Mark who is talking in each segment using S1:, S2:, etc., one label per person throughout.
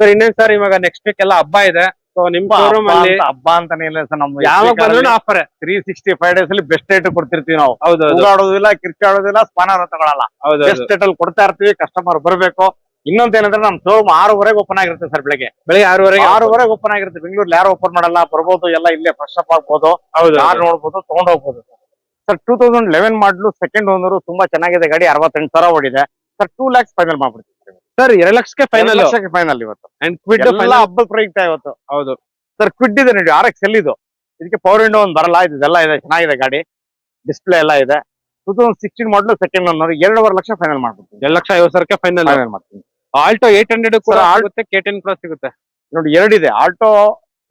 S1: Sir ಇನ್ನೇನ್ sir ಇವಾಗ next week ಎಲ್ಲ ಹಬ್ಬ ಇದೆ. ಸೊ ನಿಮ್
S2: ಹಬ್ಬ
S1: ಶೋರೂಮ್ ಅಲ್ಲಿ
S2: ಹಬ್ಬ ಅಂತಾನೆ ಇಲ್ಲ ಸರ್ ನಮ್ಮ
S1: ಯಾವಾಗ ಬಂದ್ರು offer
S2: three sixty five days ಅಲ್ಲಿ ಬೆಸ್ಟ್ ರೇಟ್ ಕೊಡ್ತಿರ್ತೀವಿ ನಾವು.
S1: ಹೌದು
S2: ಓಡಾಡೋದಿಲ್ಲ ಕಿರ್ಚಾಡೋದಿಲ್ಲ ಸ್ಪಾನರ್ ತಗೊಳಲ್ಲ
S1: ಹೌದು
S2: ಬೆಸ್ಟ್ ರೇಟ್ ಅಲ್ಲಿ ಕೊಡ್ತಾ ಇರ್ತೀವಿ ಕಸ್ಟಮರ್ ಬರಬೇಕು. ಇನ್ನೊಂದೇನಂದ್ರೆ ನಮ್ ಶೋರೂಮ್ ಆರೂವರೆಗೆ ಓಪನ್ ಆಗಿರುತ್ತೆ ಸರ್ ಬೆಳಗ್ಗೆ.
S1: ಬೆಳಿಗ್ಗೆ ಆರೂವರೆಗೆ
S2: ಆರೂವರೆಗೆ ಓಪನ್ ಆಗಿರುತ್ತೆ. ಬೆಂಗಳೂರಲ್ಲಿ ಯಾರು ಓಪನ್ ಮಾಡಲ್ಲ ಬರ್ಬೋದು ಎಲ್ಲ ಇಲ್ಲೇ ಫ್ರೆಶ್ ಅಪ್ ಆಗ್ಬೋದು.
S1: ಹೌದು
S2: ಯಾರು ನೋಡ್ಬೋದು ತಗೊಂಡ್ ಹೋಗ್ಬೋದು. Sir two thousand eleven model second owner ತುಂಬಾ ಚೆನ್ನಾಗಿದೆ ಗಾಡಿ ಅರವತ್ತೆಂಟು ಸಾವಿರ ಓಡಿದೆ. ಸರ್ ಟೂ ಲ್ಯಾಕ್ಸ್ ಫೈನಲ್ ಮಾಡ್ಬಿಡ್ತೀವಿ.
S1: ಸರ್ ಎರಡು ಲಕ್ಷಕ್ಕೆ ಫೈನಲ್
S2: ಫೈನಲ್ ಇವತ್ತು.
S1: ಅಂಡ್ ಕ್ವಿಡ್
S2: ಎಲ್ಲ ಹಬ್ಬದ ಪ್ರಯುಕ್ತ ಇವತ್ತು.
S1: ಹೌದು.
S2: ಸರ್ ಕ್ವಿಡ್ ಇದೆ ನೋಡಿ ಆರ್ ಎಕ್ಸ್ ಎಲ್ ಇದು ಇದಕ್ಕೆ ಪವರ್ ವಿಂಡೋ ಒಂದು ಬರಲ್ಲ ಇದು ಇದೆಲ್ಲ ಇದೆ ಚೆನ್ನಾಗಿದೆ ಗಾಡಿ. ಡಿಸ್ಪ್ಲೇ ಎಲ್ಲ ಇದೆ. Two thousand sixteen model second owner ಎರಡೂವರೆ ಲಕ್ಷ ಫೈನಲ್ ಮಾಡ್ಬಿಡ್ತೀನಿ.
S1: ಎರಡು ಲಕ್ಷ ಐವತ್ತು ಸಾವಿರಕ್ಕೆ ಫೈನಲ್
S2: ಫೈನಲ್ ಮಾಡ್ತೀನಿ.
S1: ಆಲ್ಟೋ ಏಟ್ ಹಂಡ್ರೆಡ್ ಕೂಡ ಆಗುತ್ತೆ ಕೆ ಟೆನ್ ಪ್ಲಸ್ ಸಿಗುತ್ತೆ.
S2: ನೋಡಿ ಎರಡಿದೆ Alto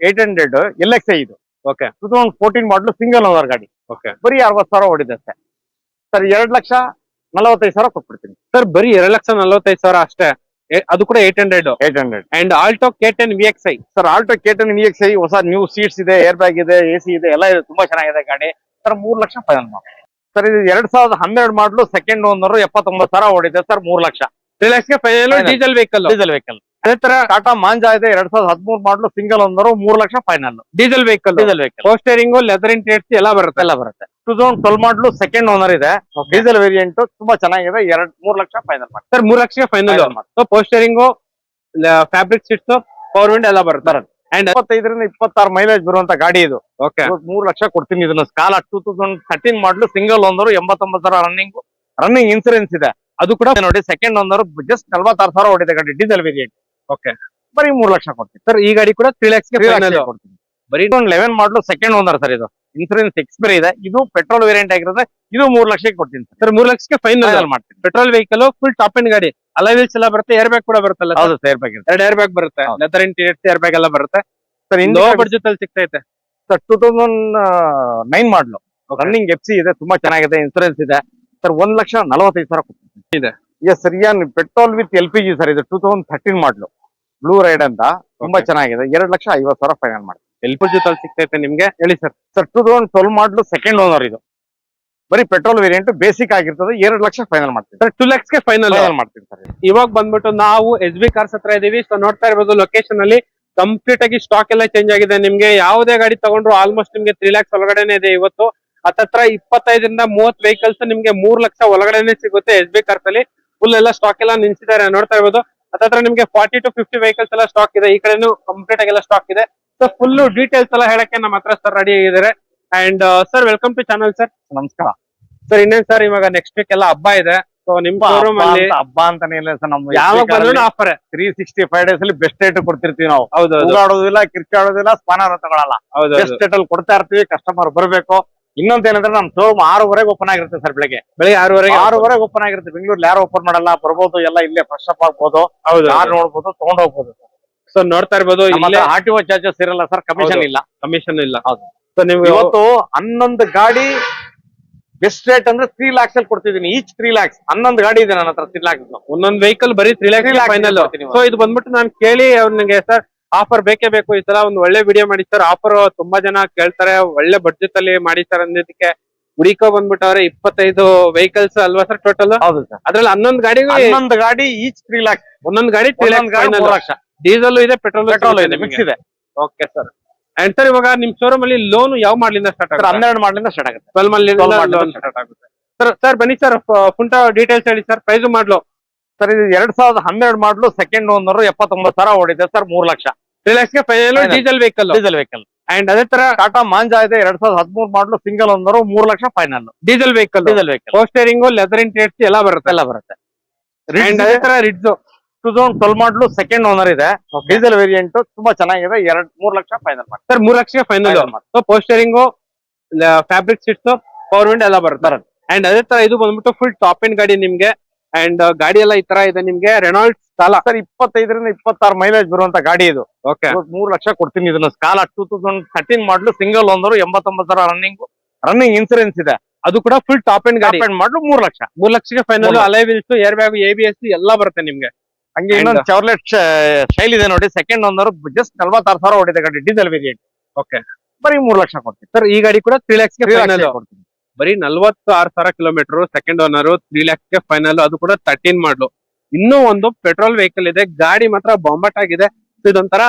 S2: eight hundred L X I ಇದು.
S1: Okay
S2: two thousand fourteen model single owner ಗಾಡಿ.
S1: ಓಕೆ
S2: ಬರೀ ಅರವತ್ತು ಸಾವಿರ ಓಡಿದೆ ಸರ್ ಸರ್ ಎರಡ್ ಲಕ್ಷ ನಲವತ್ತೈದು ಸಾವಿರ ಕೊಟ್ಬಿಡ್ತೀನಿ.
S1: ಸರ್ ಬರೀ ಎರಡು ಲಕ್ಷ ನಲವತ್ತೈದು ಸಾವಿರ ಅಷ್ಟೇ. ಎ- ಅದು ಕೂಡ eight hundred
S2: eight hundred
S1: and Alto K ten V X I
S2: sir Alto ten V X I ಹೊಸ ನ್ಯೂ ಸೀಟ್ಸ್ ಇದೆ ಏರ್ ಬ್ಯಾಗ್ ಇದೆ ಎ ಸಿ ಇದೆ ಎಲ್ಲ ಇದೆ. ತುಂಬಾ ಚೆನ್ನಾಗಿದೆ ಗಾಡಿ. ಸರ್ ಮೂರ್ ಲಕ್ಷ ಫೈನಲ್ ಮಾಡಿ ಸರ್ ಇದು ಎರಡ್ ಸಾವಿರದ ಹನ್ನೆರಡು ಮಾಡಲು ಸೆಕೆಂಡ್ ಓನರ್ ಎಪ್ಪತ್ತೊಂಬತ್ತು ಸಾವಿರ ಓಡಿದೆ. ಸರ್ ಮೂರ್ ಲಕ್ಷ.
S1: ತ್ರೀ ಲಕ್ಷಕ್ಕೆ final
S2: Final.
S1: Diesel vehicle
S2: diesel vehicle
S1: ಅದೇ ತರ
S2: ಟಾಟಾ ಮಾಂಜಾ ಇದೆ ಎರಡ್ ಸಾವಿರದ ಹದಿಮೂರು ಮಾಡಲು ಸಿಂಗಲ್ ಓನರ್ ಮೂರ್ lakh final
S1: diesel vehicle
S2: diesel vehicle
S1: upholstering leather interiors ಎಲ್ಲ ಬರುತ್ತೆ.
S2: ಎಲ್ಲ ಬರುತ್ತೆ. Two thousand twelve model second owner ಇದೆ ಡೀಸೆಲ್ ವೇರಿಯಂಟ್ ತುಂಬಾ ಚೆನ್ನಾಗಿದೆ. ಎರಡ್ ಮೂರ್ ಲಕ್ಷ ಫೈನಲ್ ಮಾಡಿ
S1: ಸರ್ ಮೂರ್ lakh final. So upholstering fabric seats power wind ಎಲ್ಲ ಬರುತ್ತೆ.
S2: ಬರುತ್ತೆ.
S1: ಅಂಡ್
S2: ಇಪ್ಪತ್ತೈದರಿಂದ ಇಪ್ಪತ್ತಾರು ಮೈಲೇಜ್ ಬರುವಂತ ಗಾಡಿ ಇದು.
S1: ಓಕೆ
S2: ಮೂರ್ ಲಕ್ಷ ಕೊಡ್ತೀನಿ ಇದನ್ನ. Scala two thousand thirteen model single owner ಎಂಬತ್ತೊಂಬತ್ತು ಸಾವಿರ ರನ್ನಿಂಗ್ ರನ್ನಿಂಗ್ ಇನ್ಸೂರೆನ್ಸ್ ಇದೆ. ಅದು ಕೂಡ ನೋಡಿ ಸೆಕೆಂಡ್ ಓನರ್ ಜಸ್ಟ್ ನಲ್ವತ್ತಾರು ಸಾವಿರ ಹೊಡಿದೆ ಗಾಡಿ ಡೀಸೆಲ್ ವೇರಿಯಂಟ್
S1: ಓಕೆ
S2: ಬರೀ ಮೂರ್ ಲಕ್ಷ ಕೊಡ್ತೀನಿ.
S1: ಸರ್ ಈ ಗಾಡಿ ಕೂಡ ತ್ರೀ
S2: ಲ್ಯಾಕ್ಸ್
S1: ಬರೀ
S2: eleven model second owner sir ಇದು. ಇನ್ಸೂರೆನ್ಸ್ ಎಕ್ಸ್ಪೈರಿ ಇದೆ. ಇದು ಪೆಟ್ರೋಲ್ ವೇರಿಯಂಟ್ ಆಗಿರೋದ್ರೆ ಇದು ಮೂರ್ ಲಕ್ಷಕ್ಕೆ ಕೊಡ್ತೀನಿ ಸರ್.
S1: ಮೂರ್ ಲಕ್ಷಕ್ಕೆ ಫೈನಲ್
S2: ಮಾಡ್ತೀನಿ.
S1: Petrol vehicle full top and ಗಾಡಿ. ಅಲೈವಿಲ್ಸ್ ಎಲ್ಲ ಬರುತ್ತೆ ಏರ್ ಬ್ಯಾಗ್ ಕೂಡ ಬರುತ್ತಲ್ಲ?
S2: ಹೌದು ಏರ್ ಬ್ಯಾಗ್
S1: ಎರಡು ಏರ್ ಬ್ಯಾಗ್ ಬರುತ್ತೆ. ಲೆದರ್ ಇಂಟೀರಿಯರ್ಸ್ ಏರ್ ಬ್ಯಾಗ್ ಎಲ್ಲ ಬರುತ್ತೆ.
S2: ಸರ್
S1: ಲೋ ಬಡ್ಜೆಟ್ ಅಲ್ಲಿ ಸಿಗ್ತೈತೆ.
S2: Sir two thousand nine model running F C ಇದೆ ತುಂಬಾ ಚೆನ್ನಾಗಿದೆ ಇನ್ಸೂರೆನ್ಸ್ ಇದೆ. ಸರ್ ಒಂದ್ ಲಕ್ಷ ನಲವತ್ತೈದು ಸಾವಿರ ಕೊಡ್ತೀನಿ.
S1: ಇದೆ.
S2: ಎಸ್ ಸರ್ ಏನ್ petrol with L P G sir ಇದು two thousand thirteen model blue ride ಅಂತ ತುಂಬಾ ಚೆನ್ನಾಗಿದೆ. ಎರಡ್ ಲಕ್ಷ ಐವತ್ತು ಸಾವಿರ ಫೈನಲ್ ಮಾಡಿ
S1: ಎಲ್ ಪಿ ಜಿ ತಲ್ ಸಿಗ್ತೈತೆ ನಿಮ್ಗೆ? ಹೇಳಿ sir
S2: sir two thousand twelve model second owner ಇದು. ಬರೀ ಪೆಟ್ರೋಲ್ ವೇರಿಯಂಟ್ ಬೇಸಿಕ್ ಆಗಿರ್ತದೆ ಎರಡ್ ಲಕ್ಷ ಫೈನಲ್ ಮಾಡ್ತೀವಿ.
S1: ಸರ್ ಟೂ ಲ್ಯಾಕ್ಸ್ಗೆ ಫೈನಲ್
S2: ಫೈನಲ್ ಮಾಡ್ತೀನಿ ಸರ್
S1: ಇವಾಗ ಬಂದ್ಬಿಟ್ಟು ನಾವು ಎಸ್ ಬಿ ಕಾರ್ಸ್ ಹತ್ರ ಇದೀವಿ. ಸೊ ನೋಡ್ತಾ ಇರ್ಬೋದು ಲೊಕೇಶನ್ ಅಲ್ಲಿ ಕಂಪ್ಲೀಟ್ ಆಗಿ ಸ್ಟಾಕ್ ಎಲ್ಲ ಚೇಂಜ್ ಆಗಿದೆ. ನಿಮ್ಗೆ ಯಾವುದೇ ಗಾಡಿ ತಗೊಂಡ್ರು ಆಲ್ಮೋಸ್ಟ್ ನಿಮ್ಗೆ ತ್ರೀ ಲ್ಯಾಕ್ಸ್ ಒಳಗಡೆನೆ ಇದೆ ಇವತ್ತು. ಹತ್ತತ್ರ ಇಪ್ಪತ್ತೈದರಿಂದ ಮೂವತ್ ವೆಹಿಕಲ್ಸ್ ನಿಮ್ಗೆ ಮೂರ್ ಲಕ್ಷ ಒಳಗಡೆನೆ ಸಿಗುತ್ತೆ ಎಸ್ ಬಿ ಕಾರ್ಸ್ ಅಲ್ಲಿ. ಫುಲ್ ಎಲ್ಲ ಸ್ಟಾಕ್ ಎಲ್ಲ ನಿಲ್ಸಿದ್ದಾರೆ. ನೋಡ್ತಾ ಇರ್ಬೋದು. ಹತ್ತತ್ರ ನಿಮ್ಗೆ ಫಾರ್ಟಿ ಟು ಫಿಫ್ಟಿ ವೆಹಿಕಲ್ಸ್ ಎಲ್ಲ ಸ್ಟಾಕ್ ಇದೆ. ಈ ಕಡೆನೂ ಕಂಪ್ಲೀಟ್ ಆಗಿ ಎಲ್ಲ ಸ್ಟಾಕ್ ಇದೆ. ಸೊ ಫುಲ್ ಡೀಟೇಲ್ಸ್ ಎಲ್ಲ ಹೇಳಕ್ಕೆ ನಮ್ಮ ಹತ್ರ ಸರ್ ರೆಡಿ ಆಗಿದ್ದಾರೆ. And sir welcome to channel sir
S2: ನಮಸ್ಕಾರ.
S1: ಸರ್ ಇನ್ನೇನ್ ಸರ್ ಇವಾಗ ನೆಕ್ಸ್ಟ್ ವೀಕ್ ಎಲ್ಲ ಹಬ್ಬ ಇದೆ. ಸೊ ನಿಮ್ಮ ಶೋರೂಮ್ ಅಲ್ಲಿ
S2: ಹಬ್ಬ ಅಂತಾನೆ ಇಲ್ಲ ಸರ್ ನಮ್ಮ
S1: ಯಾವಾಗ ಬಂದ್ರು offer
S2: three sixty five days ಅಲ್ಲಿ ಬೆಸ್ಟ್ ರೇಟ್ ಕೊಡ್ತಿರ್ತೀವಿ ನಾವು.
S1: ಹೌದು
S2: ಆಡೋದಿಲ್ಲ ಕಿರ್ಚಾಡೋದಿಲ್ಲ ಸ್ಪಾನರ್ ತಗೊಳಲ್ಲ
S1: ಹೌದು
S2: ಬೆಸ್ಟ್ ರೇಟ್ ಅಲ್ಲಿ ಕೊಡ್ತಾ ಇರ್ತೀವಿ ಕಸ್ಟಮರ್ ಬರಬೇಕು. ಇನ್ನೊಂದೇನಂದ್ರೆ ನಮ್ ಶೋರೂಮ್ ಆರೂವರೆಗೆ ಓಪನ್ ಆಗಿರುತ್ತೆ ಸರ್ ಬೆಳಗ್ಗೆ.
S1: ಬೆಳಿಗ್ಗೆ ಆರೂವರೆಗೆ
S2: ಆರೂವರೆಗೆ ಓಪನ್ ಆಗಿರುತ್ತೆ. ಬೆಂಗಳೂರಲ್ಲಿ ಯಾರು ಓಪನ್ ಮಾಡಲ್ಲ ಬರ್ಬೋದು ಎಲ್ಲ ಇಲ್ಲೇ ಫ್ರೆಶ್ ಅಪ್ ಆಗ್ಬೋದು.
S1: ಹೌದು
S2: ಯಾರು ನೋಡ್ಬೋದು ತಗೊಂಡ್ ಹೋಗ್ಬೋದು.
S1: ಸೊ ನೋಡ್ತಾ ಇರ್ಬೋದು ಇಲ್ಲೇ
S2: ಆರ್ ಟಿ ಒ ಚಾರ್ಜಸ್ ಇರಲ್ಲ ಸರ್ ಕಮಿಷನ್ ಇಲ್ಲ.
S1: ಕಮಿಷನ್ ಇಲ್ಲ.
S2: ಹೌದು.
S1: ಸೊ ನೀವು
S2: ಇವತ್ತು ಹನ್ನೊಂದು ಗಾಡಿ ಬೆಸ್ಟ್ ರೇಟ್ ಅಂದ್ರೆ ತ್ರೀ ಲ್ಯಾಕ್ಸ್ ಅಲ್ಲಿ ಕೊಡ್ತಿದ್ದೀನಿ. ಈಚ್ ತ್ರೀ ಲ್ಯಾಕ್ಸ್ ಹನ್ನೊಂದು ಗಾಡಿ ಇದೆ ನನ್ನ ಹತ್ರ ತ್ರೀ ಲ್ಯಾಕ್ಸ್
S1: ಒಂದೊಂದು ವೆಹಿಕಲ್ ಬರೀ three lakhs
S2: 3 lakhs
S1: final so ಇದು ಬಂದ್ಬಿಟ್ಟು ನಾನು ಕೇಳಿ ಅವ್ನಿಗೆ ಸರ್ ಆಫರ್ ಬೇಕೇ ಬೇಕು. ಈ ಸಲ ಒಂದು ಒಳ್ಳೆ ವಿಡಿಯೋ ಮಾಡಿ ಸರ್ ಆಫರ್ ತುಂಬಾ ಜನ ಕೇಳ್ತಾರೆ. ಒಳ್ಳೆ ಬಡ್ಜೆಟ್ ಅಲ್ಲಿ ಮಾಡಿ ಸರ್ ಅಂದಿದ್ದಕ್ಕೆ ಹುಡಿಕೋ ಬಂದ್ಬಿಟ್ಟವ್ರೆ ಇಪ್ಪತ್ತೈದು ವೆಹಿಕಲ್ಸ್ ಅಲ್ವಾ ಸರ್ ಟೋಟಲ್
S2: ಹೌದು ಸರ್
S1: ಅದ್ರಲ್ಲಿ ಹನ್ನೊಂದು ಗಾಡಿ
S2: ಹನ್ನೊಂದು ಗಾಡಿ ಈಚ್ ತ್ರೀ ಲ್ಯಾಕ್
S1: ಒಂದೊಂದು ಗಾಡಿ ತ್ರೀ ಲ್ಯಾಕ್
S2: ಲಕ್ಷ.
S1: ಡೀಸೆಲ್ ಇದೆ ಪೆಟ್ರೋಲ್
S2: ಪೆಟ್ರೋಲ್ ಇದೆ ಮಿಕ್ಸ್ ಇದೆ.
S1: ಓಕೆ ಸರ್ ಅಂಡ್ ಸರ್ ಇವಾಗ ನಿಮ್ ಶೋರೂಮ್ ಅಲ್ಲಿ ಲೋನ್ ಯಾವ ಮಾಡ್ಲಿಂದ ಸ್ಟಾರ್ಟ್ ಆಗುತ್ತೆ?
S2: ಹನ್ನೆರಡು ಮಾಡ್ಲಿಂದ ಸ್ಟಾರ್ಟ್ ಆಗುತ್ತೆ.
S1: Twelve month
S2: 12 month
S1: loan start ಆಗುತ್ತೆ. ಸರ್ ಸರ್ ಬನ್ನಿ ಸರ್ ಫುಂಟ ಡೀಟೇಲ್ಸ್ ಹೇಳಿ ಸರ್ ಪ್ರೈಸ್ ಮಾಡ್ಲು.
S2: ಸರ್ ಇದು ಎರಡ್ ಸಾವಿರದ ಹನ್ನೆರಡು ಮಾಡಲು ಸೆಕೆಂಡ್ ಓನರ್ ಎಪ್ಪತ್ತೊಂಬತ್ತು ಸಾವಿರ ಓಡಿದೆ ಸರ್ ಮೂರ್ ಲಕ್ಷ.
S1: Three ಲ್ಯಾಕ್ಸ್ಗೆ final diesel vehicle
S2: diesel vehicle
S1: and ಅದೇ ತರ
S2: ಟಾಟಾ ಮಾಂಜಾ ಇದೆ ಎರಡ್ ಸಾವಿರದ ಹದಿಮೂರು ಮಾಡಲು ಸಿಂಗಲ್ ಓನರ್ ಮೂರ್ lakh final
S1: diesel vehicle
S2: diesel vehicle
S1: upholstering leather interiors ಎಲ್ಲ ಬರುತ್ತೆ.
S2: ಎಲ್ಲ ಬರುತ್ತೆ.
S1: ಅಂಡ್ ಅದೇ ತರ ridge
S2: two thousand twelve model second owner ಇದೆ ಡೀಸೆಲ್ ವೇರಿಯಂಟ್ ತುಂಬಾ ಚೆನ್ನಾಗಿದೆ ಎರಡ್ ಮೂರ್ ಲಕ್ಷ ಫೈನಲ್ ಮಾಡಿ
S1: ಸರ್ ಮೂರ್ ಲಕ್ಷಕ್ಕೆ final. Upholstering fabric seats power wind ಎಲ್ಲ ಬರುತ್ತೆ.
S2: ಬರುತ್ತೆ.
S1: ಅಂಡ್ ಅದೇ ತರ ಇದು ಬಂದ್ಬಿಟ್ಟು ಫುಲ್ ಟಾಪ್ ಇನ್ ಗಾಡಿ ನಿಮ್ಗೆ. ಅಂಡ್ ಗಾಡಿ ಎಲ್ಲ ಈ ತರ ಇದೆ. ನಿಮ್ಗೆ ರೆನಾಲ್ಡ್ ಸಾಲ
S2: ಸರ್ ಇಪ್ಪತ್ತೈದರಿಂದ ಇಪ್ಪತ್ತಾರು ಮೈಲೇಜ್ ಬರುವಂತ ಗಾಡಿ ಇದು.
S1: ಓಕೆ
S2: ಮೂರು ಲಕ್ಷ ಕೊಡ್ತೀನಿ ಇದನ್ನ. Scala two thousand thirteen model single ಒಂದರು ಎಂಬತ್ತೊಂಬತ್ತು ಸಾವಿರ ರನ್ನಿಂಗ್ ರನ್ನಿಂಗ್ ಇನ್ಸೂರೆನ್ಸ್ ಇದೆ.
S1: ಅದು ಕೂಡ ಫುಲ್ ಟಾಪ್ ಅಂಡ್ ಗಾಡಿ.
S2: ಮಾಡ್ಲು ಮೂರ್ ಲಕ್ಷ.
S1: ಮೂರ್ ಲಕ್ಷಕ್ಕೆ final. Alloy wheels air bag A B S ಎಲ್ಲ ಬರುತ್ತೆ ನಿಮ್ಗೆ.
S2: ಹಂಗೆ ಇನ್ನೊಂದು ಚೌರ್ಲೆಟ್ ಶೈಲ್ ಇದೆ ನೋಡಿ. ಸೆಕೆಂಡ್ ಓನರ್ ಜಸ್ಟ್ ನಲ್ವತ್ತಾರು ಸಾವಿರ ಹೊಡಿದೆ ಗಾಡಿ ಡೀಸೆಲ್ ವೇರಿಯಂಟ್
S1: ಓಕೆ
S2: ಬರೀ ಮೂರ್ ಲಕ್ಷ ಕೊಡ್ತೀನಿ.
S1: ಸರ್ ಈ ಗಾಡಿ ಕೂಡ ತ್ರೀ ಫೈನಲ್
S2: ಕೊಡ್ತೀನಿ.
S1: ಬರೀ ನಲ್ವತ್ತು ಆರು ಸಾವಿರ ಕಿಲೋಮೀಟರ್ ಸೆಕೆಂಡ್ ಓನರ್ ತ್ರೀ ಲ್ಯಾಕ್ಸ್ಗೆ ಫೈನಲ್ ಅದು ಕೂಡ ತರ್ಟೀನ್ ಮಾಡ್ಲು ಇನ್ನೂ ಒಂದು ಪೆಟ್ರೋಲ್ ವೆಹಿಕಲ್ ಇದೆ. ಗಾಡಿ ಮಾತ್ರ ಬಾಂಬಟ್ ಆಗಿದೆ. ಇದೊಂಥರ